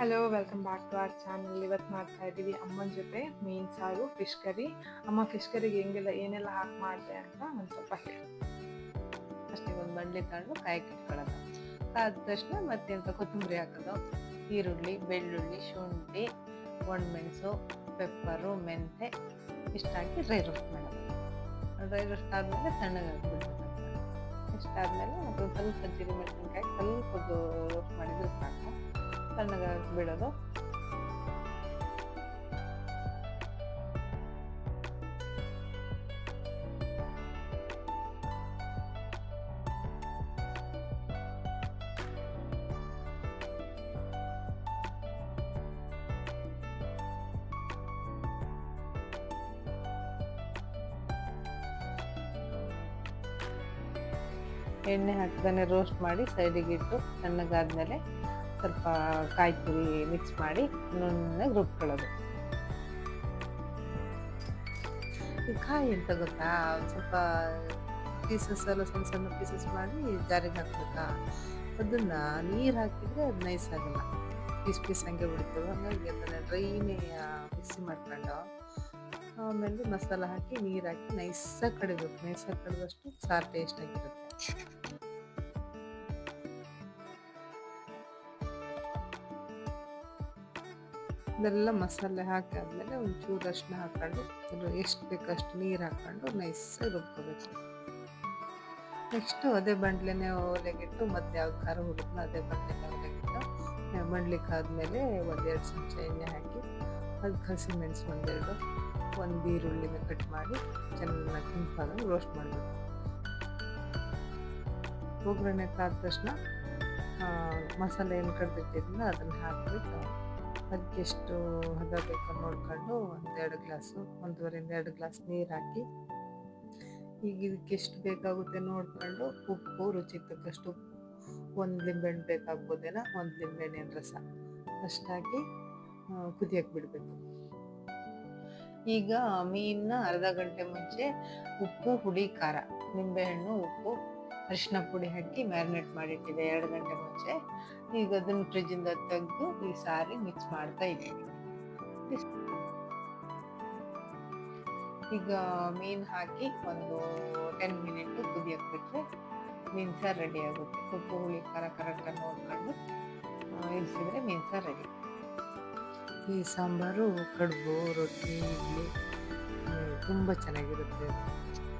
Hello welcome back to our channel ಇವತ್ತು ಮಾಡ್ತಾ ಇದ್ದೀವಿ ಅಮ್ಮನ ಜೊತೆ ಮೀನು ಸಾರು ಫಿಶ್ ಕರಿ ಅಮ್ಮ ಫಿಶ್ ಕರಿಗೆ ಹೆಂಗೆಲ್ಲ ಏನೆಲ್ಲ ಹಾಕಿ ಮಾಡಿದೆ ಅಂತ ಒಂದು ಸ್ವಲ್ಪ ಹೇಳಿ. ಅಷ್ಟೇ, ಒಂದು ಬಂಡ್ಲಿ ತಗೊಂಡು ಕಾಯಕ್ಕೆ ಇಟ್ಕೊಳ್ಳೋದು ಕಾದ ತಕ್ಷಣ ಮತ್ತೆ ಎಂತ ಕೊತ್ತಂಬರಿ ಹಾಕೋದು. ಈರುಳ್ಳಿ, ಬೆಳ್ಳುಳ್ಳಿ, ಶುಂಠಿ, ಒಣಮೆಣಸು ಪೆಪ್ಪರು ಮೆಂತೆ, ಇಷ್ಟು ಹಾಕಿ ಡ್ರೈ ರೋಸ್ಟ್ ಮಾಡೋದು. ಡ್ರೈ ರೋಸ್ಟ್ ಆದಮೇಲೆ ತಣ್ಣಗೆ ಹಾಕ್ಬಿಡ್ಬೇಕು. ಇಷ್ಟಾದ್ಮೇಲೆ ಅದು ಸ್ವಲ್ಪ ಜೀರಿಗೆ ಮೆಣಸಿನ್ಕಾಯಿ ಸ್ವಲ್ಪ ರೋಸ್ಟ್ ಮಾಡಿದ್ರೆ ಸಾಕು. ತಣ್ಣಗೆ ಬಿಡೋದು ಎಣ್ಣೆ ಹಾಕ್ತಾನೆ ರೋಸ್ಟ್ ಮಾಡಿ ಸೈಡಿಗೆ ಇಟ್ಟು ತಣ್ಣಗಾದ್ಮೇಲೆ ಸ್ವಲ್ಪ ಕಾಯಿ ತುರಿ ಮಿಕ್ಸ್ ಮಾಡಿ ನುಣ್ಣಗೆ ರುಬ್ಕೊಳ್ಳೋದು ಈ ಕಾಯಿ ಎಂತ ಗೊತ್ತಾ? ಸ್ವಲ್ಪ ಪೀಸಸ್ ಎಲ್ಲ ಸಣ್ಣ ಸಣ್ಣ ಪೀಸಸ್ ಮಾಡಿ ಜಾರಿಗೆ ಹಾಕ್ಬೇಕಾ? ಅದನ್ನ ನೀರು ಹಾಕಿದ್ರೆ ಅದು ನೈಸ್ ಆಗಲ್ಲ. ಪೀಸ್ ಪೀಸ್ ಹಂಗೆ ಬಿಡ್ತು ಹಂಗಾಗಿ ಅದನ್ನ ಡ್ರೈನೇ ಮಿಕ್ಸಿ ಮಾಡ್ಕೊಂಡು ಆಮೇಲೆ ಮಸಾಲ ಹಾಕಿ ನೀರು ಹಾಕಿ ನೈಸಾಗಿ ಕಡಿಬೇಕು. ನೈಸಾಗಿ ಕಡಿದಷ್ಟು ಸಾರು ಟೇಸ್ಟ್ ಆಗಿರುತ್ತೆ. ಇದೆಲ್ಲ ಮಸಾಲೆ ಹಾಕಾದ್ಮೇಲೆ ಒಂಚೂರು ಅರ್ಶಿನ ಅದು ಎಷ್ಟು ಬೇಕು ಅಷ್ಟು ನೀರು ಹಾಕ್ಕೊಂಡು ನೈಸಾಗಿ ರುಬ್ಕೋಬೇಕು. ನೆಕ್ಸ್ಟು ಅದೇ ಬಂಡ್ಲೆನೇ ಒಲೆಗಿಟ್ಟು, ಮತ್ತೆ ಯಾವ ಖಾರ ಹುಡುಕ್ನ ಅದೇ ಬಂಡ್ಲೆನೇ ಒಲೆಗಿಟ್ಟು ಬಂಡ್ಲಿಕ್ಕೆ ಆದಮೇಲೆ ಒಂದೆರಡು ಚಮಚ ಎಣ್ಣೆ ಹಾಕಿ ಅದಕ್ಕೆ ಹಸಿ ಮೆಣಸು ಒಂದೆರಡು, ಒಂದು ಈರುಳ್ಳಿನ ಕಟ್ ಮಾಡಿ ಚೆನ್ನಾಗಿ ಕೆಂಪಾಗಿ ರೋಸ್ಟ್ ಮಾಡಬೇಕು. ಒಗ್ಗರಣೆ ಕಾದ ತಕ್ಷಣ ಮಸಾಲೆ ಏನು ಕಡ್ದಿಟ್ಟಿದ್ರಿಂದ ಅದನ್ನು ಹಾಕ್ಬಿಟ್ಟು ಅದಕ್ಕೆ ಎಷ್ಟು ಹದ ಬೇಕೋ ನೋಡ್ಕೊಂಡು ಒಂದೆರಡು ಗ್ಲಾಸು, ಒಂದೂವರೆಯಿಂದ ಎರಡು ಗ್ಲಾಸ್ ನೀರು ಹಾಕಿ, ಈಗ ಇದಕ್ಕೆ ಎಷ್ಟು ಬೇಕಾಗುತ್ತೆ ನೋಡ್ಕೊಂಡು ಉಪ್ಪು ರುಚಿ ತಕ್ಕಷ್ಟು ಒಂದು ಲಿಂಬೆಹಣ್ಣು ಬೇಕಾಗ್ಬೋದೇನ, ಒಂದು ಲಿಂಬೆಹಣ್ಣಿನ ರಸ. ಅಷ್ಟಾಗಿ ಕುದಿಯಕ್ಕೆ ಬಿಡಬೇಕು. ಈಗ ಮೀನನ್ನ ಅರ್ಧ ಗಂಟೆ ಮುಂಚೆ ಉಪ್ಪು ಹುಳಿ ಖಾರ. ನಿಂಬೆಹಣ್ಣು ಉಪ್ಪು ಅರಿಶಿನ ಪುಡಿ ಹಾಕಿ ಮ್ಯಾರಿನೇಟ್ ಮಾಡಿಟ್ಟಿದೆ ಎರಡು ಗಂಟೆ ಮುಂಚೆ. ಈಗ ಅದನ್ನು ಫ್ರಿಜ್ಜಿಂದ ತೆಗೆದು ಈ ಸಾರಿ ಮಿಕ್ಸ್ ಮಾಡ್ತಾ ಇದ್ದೀನಿ ಈಗ ಮೀನು ಹಾಕಿ ಒಂದು ಟೆನ್ ಮಿನಿಟ್ ಕುದಿಯಕ್ಕೆ ಬಿಟ್ಟರೆ ಮೀನು ಸಾರು ರೆಡಿ ಆಗುತ್ತೆ. ಉಪ್ಪು ಹುಳಿ, ಖಾರ ಕರೆಕ್ಟಾಗಿ ನೋಡ್ಕೊಂಡು ಇಳಿಸಿದ್ರೆ ಮೀನು ಸಾರು ರೆಡಿ ಈ ಸಾಂಬಾರು, ಕಡುಬು, ರೊಟ್ಟಿ, ಇಡ್ಲಿ ತುಂಬ ಚೆನ್ನಾಗಿರುತ್ತೆ.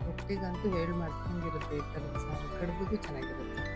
ರೊಟ್ಟಿಗಂತೂ ಹೇಳಿ ಮಾಡ್ಕೊಂಡಿರುತ್ತೆ ಈ ಥರದ ಕಡುಬಿಗೂ ಚೆನ್ನಾಗಿರುತ್ತೆ.